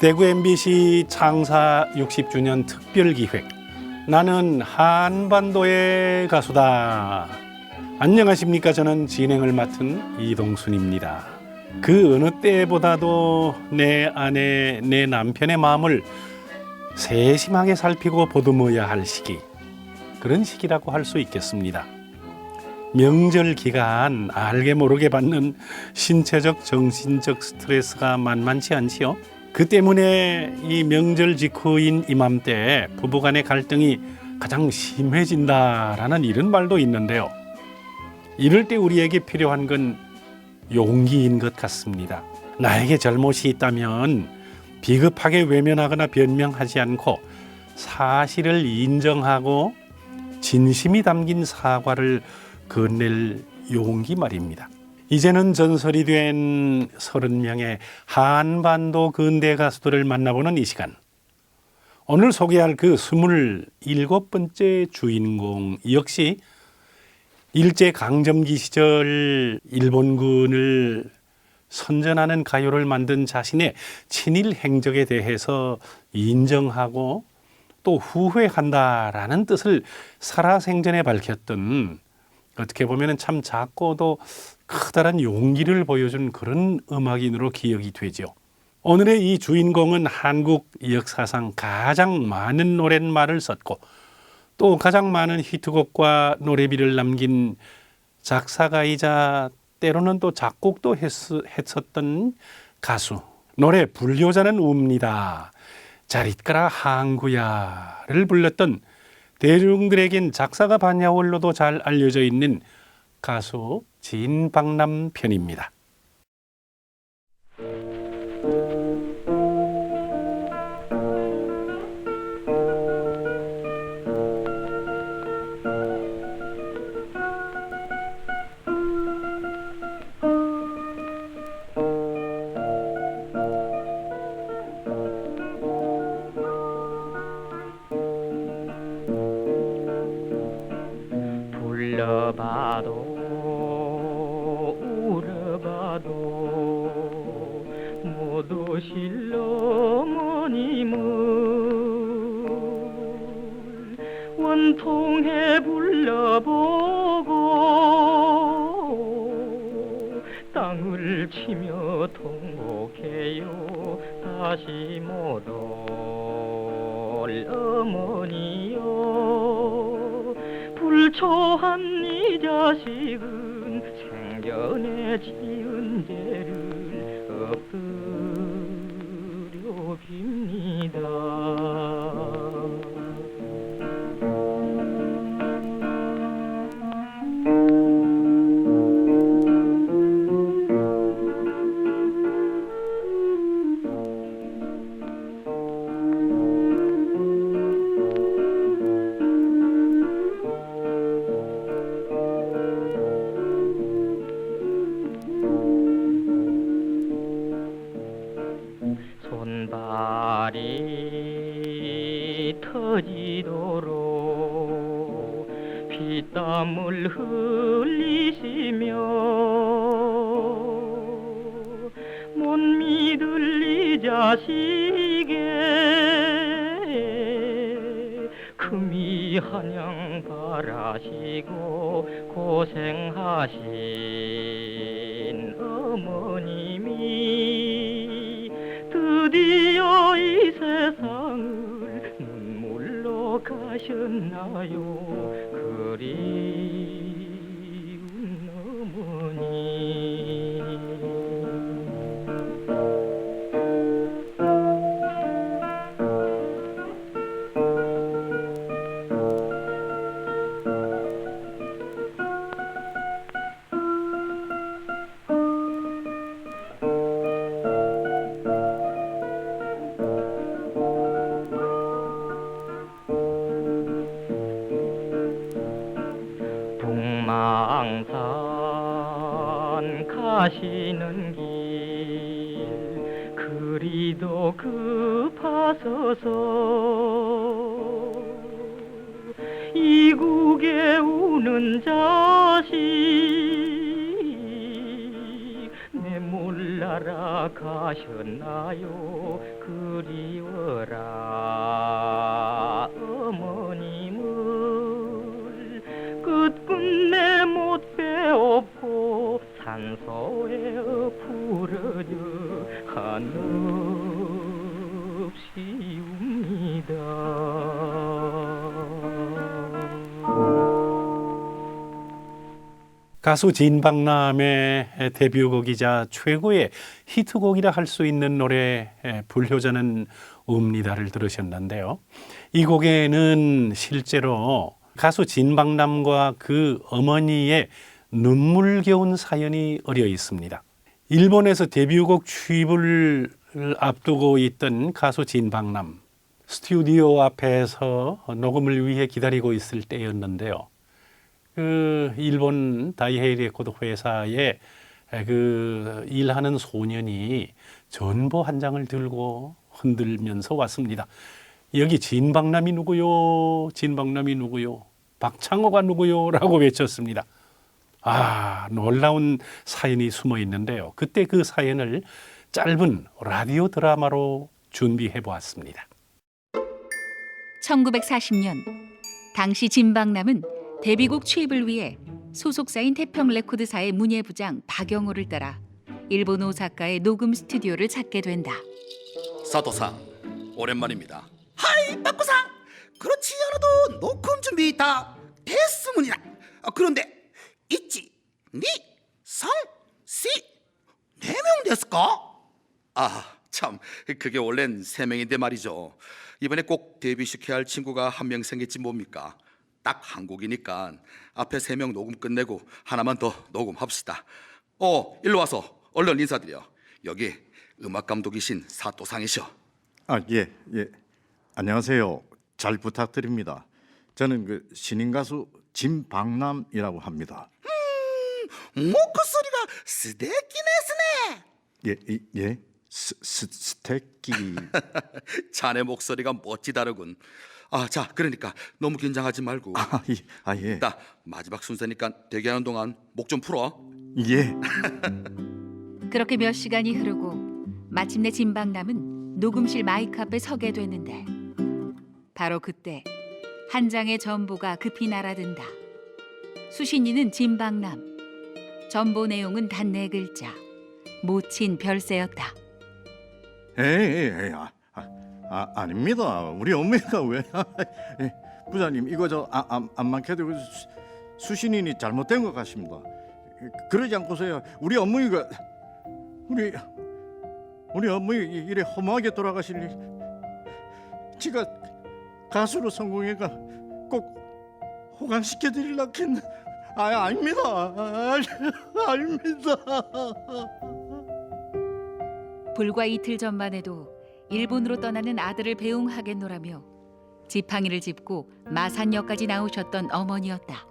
대구 MBC 창사 60주년 특별 기획 나는 한반도의 가수다. 안녕하십니까? 저는 진행을 맡은 이동순입니다. 그 어느 때보다도 내 아내, 내 남편의 마음을 세심하게 살피고 보듬어야 할 시기. 그런 시기라고 할 수 있겠습니다. 명절 기간 알게 모르게 받는 신체적 정신적 스트레스가 만만치 않지요. 그 때문에 이 명절 직후인 이맘때 부부간의 갈등이 가장 심해진다라는 이런 말도 있는데요. 이럴 때 우리에게 필요한 건 용기인 것 같습니다. 나에게 잘못이 있다면 비겁하게 외면하거나 변명하지 않고 사실을 인정하고 진심이 담긴 사과를 건넬 용기 말입니다. 이제는 전설이 된 서른 명의 한반도 근대 가수들을 만나보는 이 시간. 오늘 소개할 그 스물일곱 번째 주인공 역시 일제 강점기 시절 일본군을 선전하는 가요를 만든 자신의 친일 행적에 대해서 인정하고 또 후회한다라는 뜻을 살아생전에 밝혔던 어떻게 보면 참 작고도 커다란 용기를 보여준 그런 음악인으로 기억이 되죠. 오늘의 이 주인공은 한국 역사상 가장 많은 노랫말을 썼고 또 가장 많은 히트곡과 노래비를 남긴 작사가이자 때로는 또 작곡도 했, 했었던 가수. 노래 불효자는 웁니다. 잘 있거라 항구야를 불렀던 대중들에겐 작사가 반야월로도 잘 알려져 있는 가수 진박남 편입니다. 실어머님을 원통해 불러보고 땅을 치며 통곡해요. 다시 못 올 어머니여. 불초한 이 자식은 생전에 지은 죄를 엎드 려 살아가셨나요 그리워라 어머님을 끝끝내 못 배웠고 산소에 부러져 한없이 웁니다. 가수 진박남의 데뷔곡이자 최고의 히트곡이라 할 수 있는 노래 불효자는 옵니다를 들으셨는데요. 이 곡에는 실제로 가수 진박남과 그 어머니의 눈물겨운 사연이 어려 있습니다. 일본에서 데뷔곡 취입을 앞두고 있던 가수 진박남 스튜디오 앞에서 녹음을 위해 기다리고 있을 때였는데요. 그 일본 다이헤이 레코드 회사에 그 일하는 소년이 전보 한 장을 들고 흔들면서 왔습니다. 여기 진박남이 누구요? 진박남이 누구요? 박창호가 누구요?라고 외쳤습니다. 아, 놀라운 사연이 숨어 있는데요. 그때 그 사연을 짧은 라디오 드라마로 준비해 보았습니다. 1940년 당시 진박남은 데뷔곡 취입을 위해 소속사인 태평 레코드사의 문예 부장 박영호를 따라 일본 오사카의 녹음 스튜디오를 찾게 된다. 사토상 오랜만입니다. 하이 빠꾸상 그렇지 않아도 녹음 준비 다 됐으문이라 아, 그런데 있지 니설시네명 됐을까? 아 참 그게 원래는 세 명인데 말이죠. 이번에 꼭 데뷔시켜야 할 친구가 한 명 생겼지 뭡니까? 딱 한 곡이니까 앞에 세 명 녹음 끝내고 하나만 더 녹음합시다. 어 일로 와서 얼른 인사드려. 여기 음악 감독이신 사토상이셔. 아, 예, 예. 안녕하세요. 잘 부탁드립니다. 저는 그 신인 가수 진박남이라고 합니다. 목소리가 스데키네스네 예, 이- 예. 스, 스, 스테키. 자네 목소리가 멋지다르군. 아 자 그러니까 너무 긴장하지 말고 아, 예. 아, 예. 나 마지막 순서니까 대기하는 동안 목 좀 풀어. 예. 그렇게 몇 시간이 흐르고 마침내 진박남은 녹음실 마이크 앞에 서게 되는데 바로 그때 한 장의 전보가 급히 날아든다. 수신이는 진박남. 전보 내용은 단 네 글자. 모친 별세였다. 에이, 에이, 에이. 아, 아, 아, 아닙니다. 우리 어머니가 왜? 예, 부장님, 이거 저 아, 안, 안 많게도 그 수- 수신인이 잘못된 것 같습니다. 그러지 않고서야 우리 어머니가 우리 우리 어머니 이래 허무하게 돌아가실 일 지가 가수로 성공해가 꼭 호강시켜 드리려고 했는 아 아닙니다 아, 아닙니다 불과 이틀 전만 해도 일본으로 떠나는 아들을 배웅하겠노라며 지팡이를 짚고 마산역까지 나오셨던 어머니였다.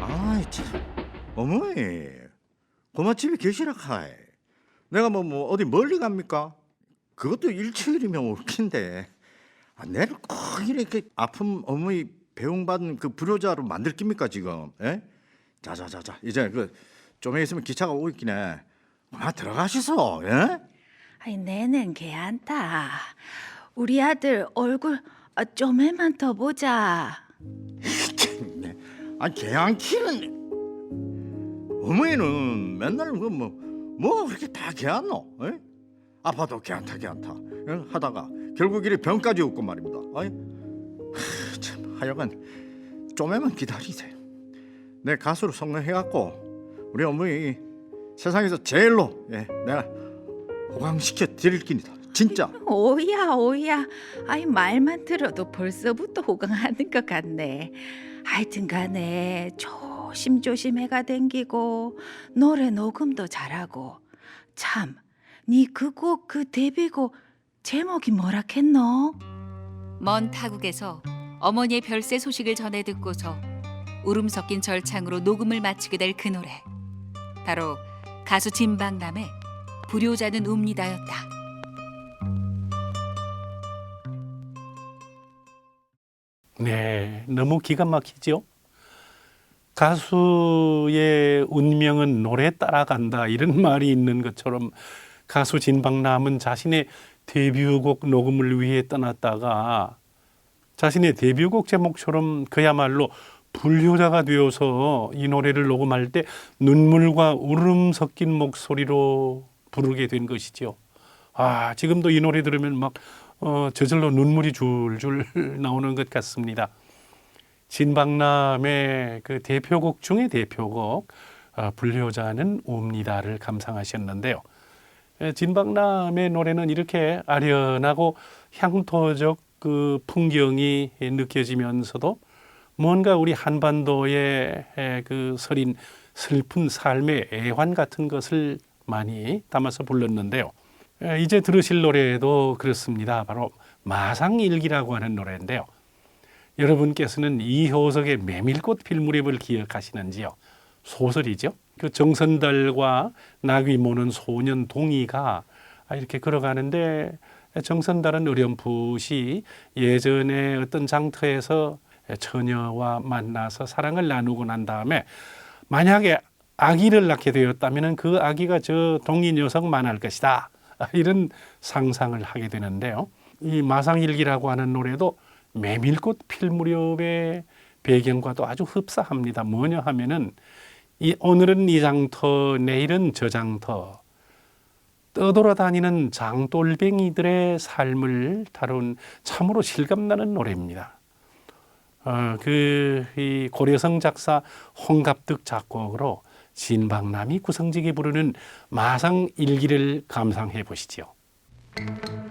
아이 참 어머니 고맛집에 계시라 카이 내가 뭐, 뭐 어디 멀리 갑니까? 그것도 일주일이면 올긴데 아, 내를 꼭 이렇게 아픈 어머니 배웅받은 그 불효자로 만들 깁니까 지금? 에? 자자자자 이제 그 좀 있으면 기차가 오겠긴 해. 아 들어가시소. 예? 아이 내는 괜찮다. 우리 아들 얼굴 아, 좀만 더 보자. 네. 아 개안키는 어머니는 맨날 그뭐 뭐가 그렇게 다 개안노? 에? 아파도 개안타 개안타 에? 하다가 결국 이래 병까지 없고 말입니다. 아이 하, 참 하여간 좀에만 기다리세요. 내 가수로 성공해갖고 우리 어머니 세상에서 제일로 예, 내가 호강시켜 드릴 깁니다. 진짜. 오야 오야. 아이 말만 들어도 벌써부터 호강하는 것 같네. 하여튼간에 조심조심 해가 댕기고 노래 녹음도 잘하고 참. 네그곡 그 데뷔곡 제목이 뭐라 했노? 먼 타국에서 어머니의 별세 소식을 전해 듣고서 울음 섞인 절창으로 녹음을 마치게 될 그 노래. 바로 가수 진박남의 불효자는 웁니다였다. 네, 너무 기가 막히죠. 가수의 운명은 노래 따라간다 이런 말이 있는 것처럼 가수 진박남은 자신의 데뷔곡 녹음을 위해 떠났다가 자신의 데뷔곡 제목처럼 그야말로 불효자가 되어서 이 노래를 녹음할 때 눈물과 울음 섞인 목소리로 부르게 된 것이죠. 아, 지금도 이 노래 들으면 막 어, 저절로 눈물이 줄줄 나오는 것 같습니다. 진박남의 그 대표곡 중의 대표곡 어, 불효자는 옵니다를 감상하셨는데요. 에, 진박남의 노래는 이렇게 아련하고 향토적 그 풍경이 느껴지면서도 뭔가 우리 한반도의 에, 그 서린 슬픈 삶의 애환 같은 것을 많이 담아서 불렀는데요. 에, 이제 들으실 노래도 그렇습니다. 바로 마상일기라고 하는 노래인데요. 여러분께서는 이효석의 메밀꽃 필 무렵을 기억하시는지요? 소설이죠. 그 정선달과 낙위 모는 소년 동이가 이렇게 걸어가는데 정선달은 어렴풋이 예전에 어떤 장터에서 처녀와 만나서 사랑을 나누고 난 다음에 만약에 아기를 낳게 되었다면 그 아기가 저 동이 녀석만 할 것이다. 이런 상상을 하게 되는데요. 이 마상일기라고 하는 노래도 메밀꽃 필 무렵의 배경과도 아주 흡사합니다. 뭐냐 하면은 이 오늘은 이 장터, 내일은 저 장터 떠돌아다니는 장돌뱅이들의 삶을 다룬 참으로 실감나는 노래입니다. 어, 그이 고려성 작사 홍갑득 작곡으로 진박남이 구성지게 부르는 마상 일기를 감상해 보시죠. 밤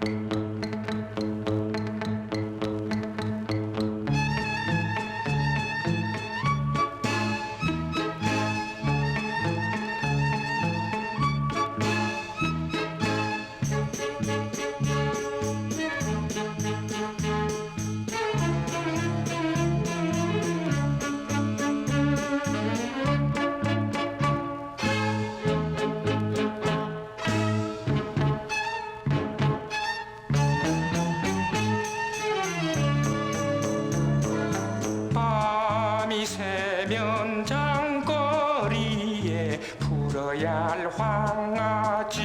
황아지.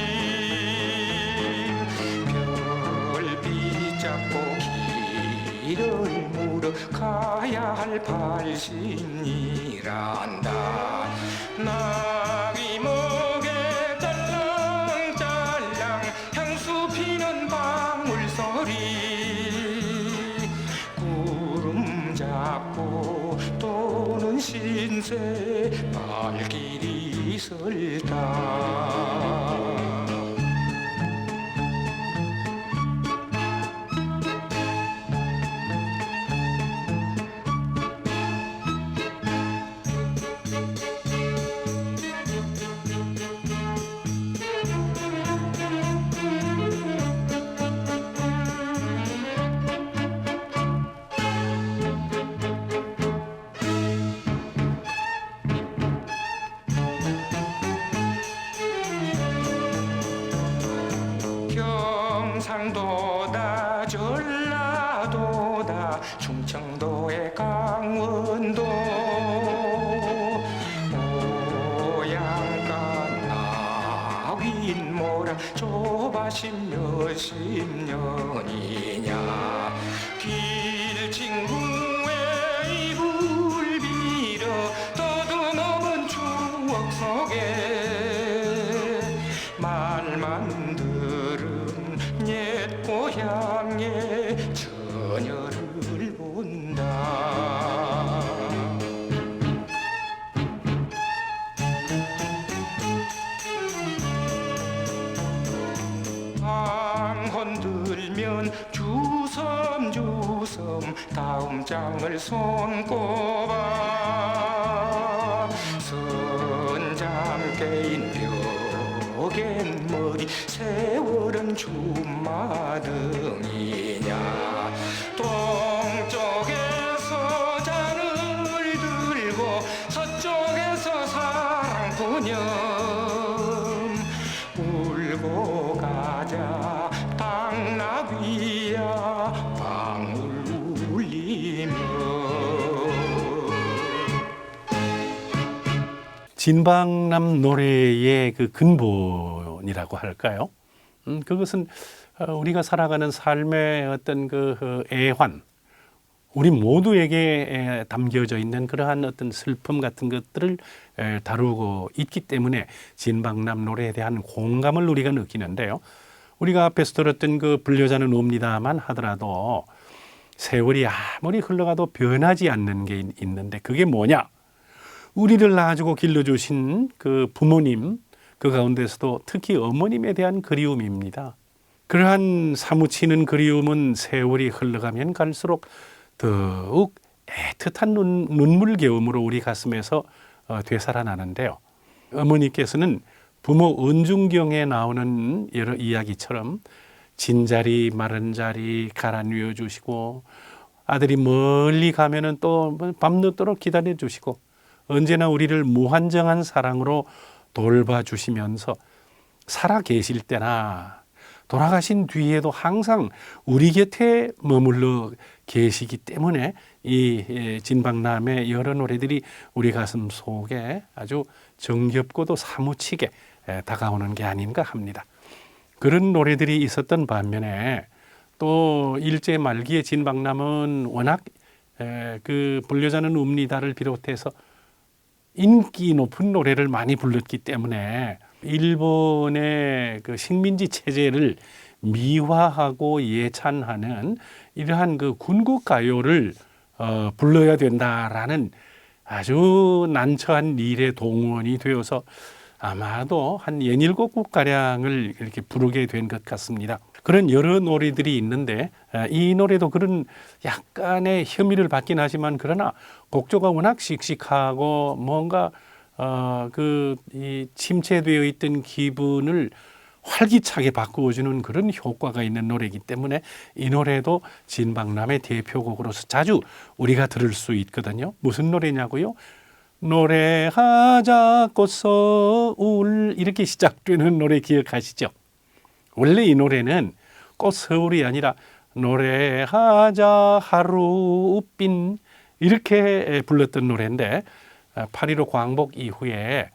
별빛 잡고 길을 물어 가야 할 발신이란다. 나귀 목에 짤랑짤랑 향수 피는 방울소리. 구름 잡고 도는 신세 발길이 설다 경상도다 다음 장을 손꼽아 진방남 노래의 그 근본이라고 할까요? 음, 그것은 어, 우리가 살아가는 삶의 어떤 그 어, 애환, 우리 모두에게 에, 담겨져 있는 그러한 어떤 슬픔 같은 것들을 에, 다루고 있기 때문에 진방남 노래에 대한 공감을 우리가 느끼는데요. 우리가 앞에서 들었던 그 불려자는 옵니다만 하더라도 세월이 아무리 흘러가도 변하지 않는 게 있- 있는데 그게 뭐냐? 우리를 낳아주고 길러주신 그 부모님 그 가운데서도 특히 어머님에 대한 그리움입니다. 그러한 사무치는 그리움은 세월이 흘러가면 갈수록 더욱 애틋한 눈, 눈물겨움으로 우리 가슴에서 어, 되살아나는데요. 어머니께서는 부모 은중경에 나오는 여러 이야기처럼 진자리 마른 자리 누워 주시고 아들이 멀리 가면은 또 밤늦도록 기다려 주시고 언제나 우리를 무한정한 사랑으로 돌봐 주시면서 살아 계실 때나 돌아가신 뒤에도 항상 우리 곁에 머물러 계시기 때문에 이 예, 진박남의 여러 노래들이 우리 가슴 속에 아주 정겹고도 사무치게 에, 다가오는 게 아닌가 합니다. 그런 노래들이 있었던 반면에 또 일제 말기의 진박남은 워낙 에, 그 불려자는 웁니다를 비롯해서 인기 높은 노래를 많이 불렀기 때문에 일본의 그 식민지 체제를 미화하고 예찬하는 이러한 그 군국 가요를 어, 불러야 된다라는 아주 난처한 일에 동원이 되어서 아마도 한 연일곱 곡 가량을 이렇게 부르게 된 것 같습니다. 그런 여러 노래들이 있는데 아, 이 노래도 그런 약간의 혐의를 받긴 하지만 그러나 곡조가 워낙 씩씩하고 뭔가 어 그이 침체되어 있던 기분을 활기차게 바꾸어주는 그런 효과가 있는 노래이기 때문에 이 노래도 진박남의 대표곡으로서 자주 우리가 들을 수 있거든요. 무슨 노래냐고요? 노래하자 꽃서울 이렇게 시작되는 노래 기억하시죠? 원래 이 노래는 꽃서울이 아니라 노래하자 하루빛 이렇게 불렀던 노래인데 8.15 광복 이후에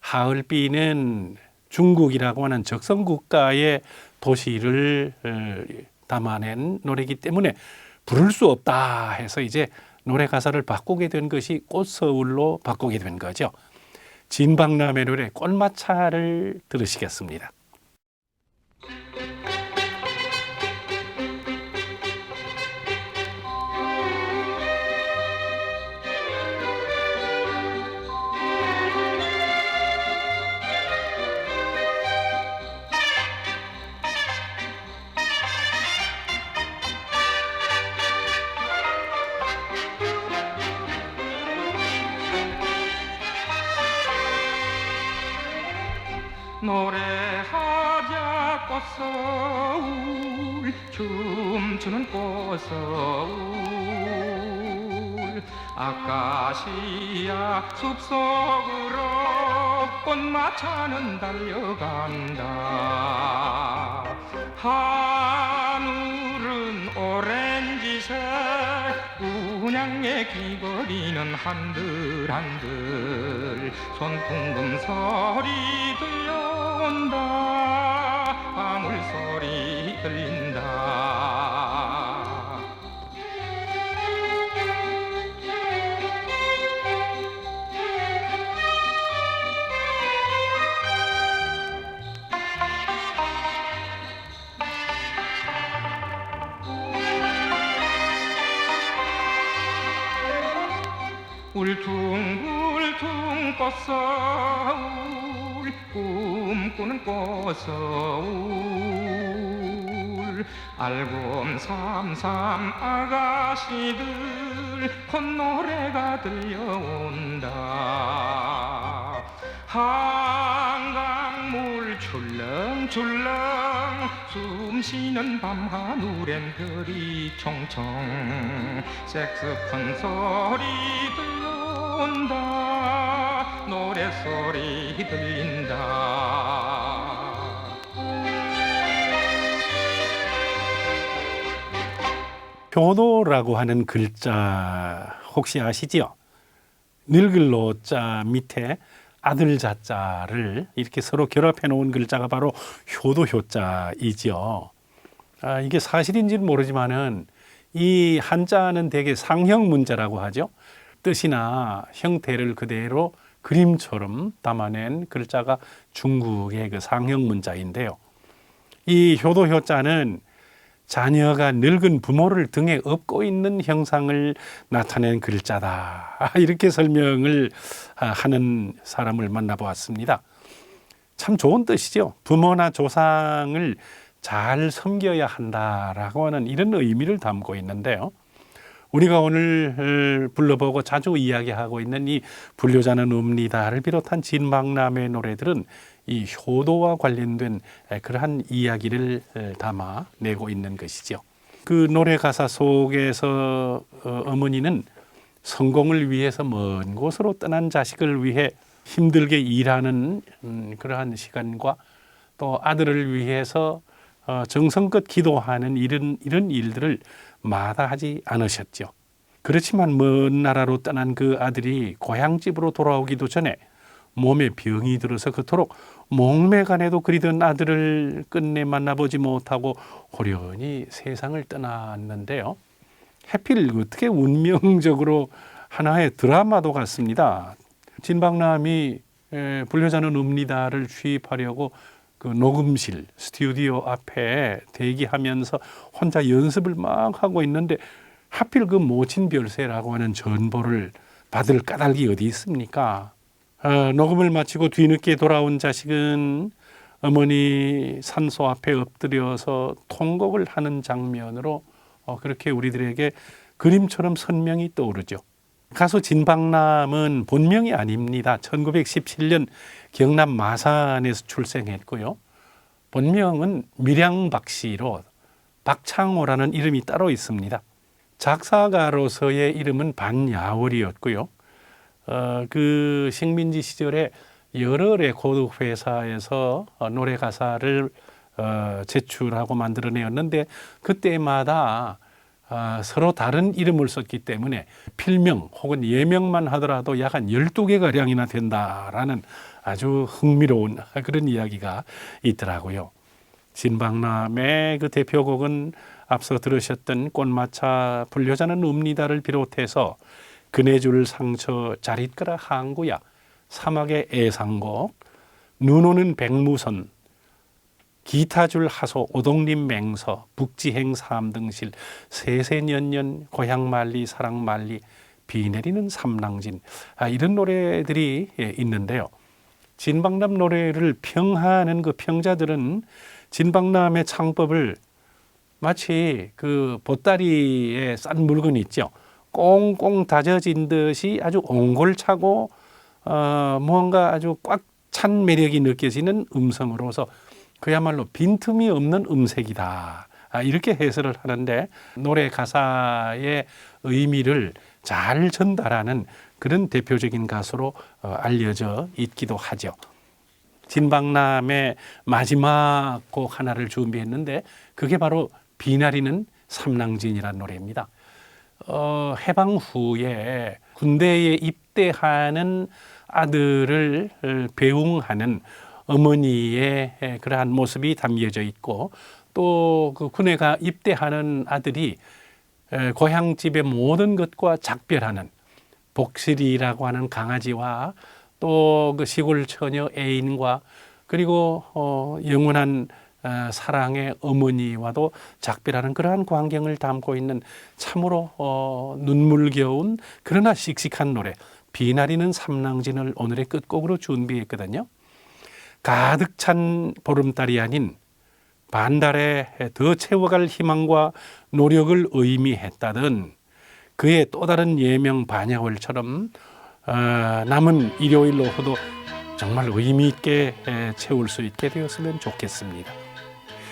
하을비는 중국이라고 하는 적성 국가의 도시를 어, 담아낸 노래이기 때문에 부를 수 없다 해서 이제 노래 가사를 바꾸게 된 것이 꽃서울로 바꾸게 된 거죠. 진박남의 노래 꽃마차를 들으시겠습니다. 춤추는 꽃서울. 아카시아 숲속으로 꽃마차는 달려간다. 하늘은 오렌지색 운양에 귀걸이는 한들한들. 손풍금 소리 들려온다. 방울 소리 들린다 울퉁불퉁 꽃서울 꿈꾸는 꽃서울. 알곰삼삼 아가씨들 콧노래가 들려온다. 한강물 출렁출렁 숨쉬는 밤하늘엔 별이 총총 색스폰 소리 들려 온다 노래소리 들린다 효도라고 하는 글자 혹시 아시지요? 늙을 노자 밑에 아들 자자를 이렇게 서로 결합해 놓은 글자가 바로 효도 효자이지요. 아, 이게 사실인지는 모르지만은 이 한자는 대개 상형 문자라고 하죠. 뜻이나 형태를 그대로 그림처럼 담아낸 글자가 중국의 그 상형 문자인데요. 이 효도 효자는 자녀가 늙은 부모를 등에 업고 있는 형상을 나타낸 글자다. 아, 이렇게 설명을 아, 하는 사람을 만나보았습니다. 참 좋은 뜻이죠. 부모나 조상을 잘 섬겨야 한다라고 하는 이런 의미를 담고 있는데요. 우리가 오늘 불러보고 자주 이야기하고 있는 이 불효자는 옵니다를 비롯한 진망남의 노래들은 이 효도와 관련된 그러한 이야기를 담아 내고 있는 것이죠. 그 노래 가사 속에서 어, 어머니는 성공을 위해서 먼 곳으로 떠난 자식을 위해 힘들게 일하는 음, 그러한 시간과 또 아들을 위해서 어, 정성껏 기도하는 이런 이런 일들을 마다하지 않으셨죠. 그렇지만 먼 나라로 떠난 그 아들이 고향집으로 돌아오기도 전에 몸에 병이 들어서 그토록 목매간에도 그리던 아들을 끝내 만나보지 못하고 호련히 세상을 떠났는데요. 해필 어떻게 운명적으로 하나의 드라마도 같습니다. 진박남이 에, 불효자는 옵니다를 취입하려고 그 녹음실 스튜디오 앞에 대기하면서 혼자 연습을 막 하고 있는데 하필 그 모친 별세라고 하는 전보를 받을 까닭이 어디 있습니까? 어, 녹음을 마치고 뒤늦게 돌아온 자식은 어머니 산소 앞에 엎드려서 통곡을 하는 장면으로 어, 그렇게 우리들에게 그림처럼 선명히 떠오르죠. 가수 진박남은 본명이 아닙니다. 1917년 경남 마산에서 출생했고요. 본명은 밀양박 씨로 박창호라는 이름이 따로 있습니다. 작사가로서의 이름은 반야월이었고요. 어, 그 식민지 시절에 여러 레코드 회사에서 어, 노래 가사를 어, 제출하고 만들어내었는데 그때마다 아, 서로 다른 이름을 썼기 때문에 필명 혹은 예명만 하더라도 약 한 12개 가량이나 된다라는 아주 흥미로운 그런 이야기가 있더라고요. 진박남의 그 대표곡은 앞서 들으셨던 꽃마차 불효자는 읍니다를 비롯해서 그네줄 상처 자릿가라 항구야 사막의 애상곡 눈 오는 백무선 기타줄 하소 오동림 맹서 북지행 삼등실 세세년년 고향만리 사랑만리 비 내리는 삼랑진 아, 이런 노래들이 예, 있는데요. 진박남 노래를 평하는 그 평자들은 진박남의 창법을 마치 그 보따리에 싼 물건 있죠. 꽁꽁 다져진 듯이 아주 옹골차고 어, 무언가 아주 꽉 찬 매력이 느껴지는 음성으로서 그야말로 빈틈이 없는 음색이다. 아, 이렇게 해설을 하는데 노래 가사의 의미를 잘 전달하는 그런 대표적인 가수로 어, 알려져 있기도 하죠. 진박남의 마지막 곡 하나를 준비했는데 그게 바로 비나리는 삼랑진이라는 노래입니다. 어, 해방 후에 군대에 입대하는 아들을 배웅하는 어머니의 그러한 모습이 담겨져 있고 또 그 군에가 입대하는 아들이 고향 집의 모든 것과 작별하는 복실이라고 하는 강아지와 또 그 시골 처녀 애인과 그리고 어, 영원한 어, 사랑의 어머니와도 작별하는 그러한 광경을 담고 있는 참으로 어, 눈물겨운 그러나 씩씩한 노래 비나리는 삼랑진을 오늘의 끝곡으로 준비했거든요. 가득 찬 보름달이 아닌 반달에 더 채워갈 희망과 노력을 의미했다던 그의 또 다른 예명 반야월처럼 어, 남은 일요일 오후도 정말 의미 있게 채울 수 있게 되었으면 좋겠습니다.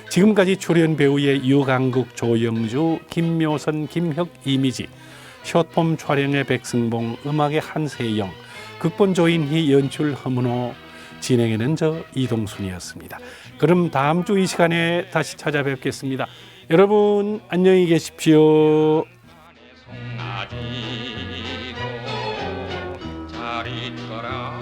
지금까지 출연 배우의 유강국, 조영주, 김묘선, 김혁, 이미지, 숏폼 촬영의 백승봉, 음악의 한세영, 극본 조인희, 연출 허문호, 진행에는 저 이동순이었습니다. 그럼 다음 주 이 시간에 다시 찾아뵙겠습니다. 여러분 안녕히 계십시오. 잘 있거라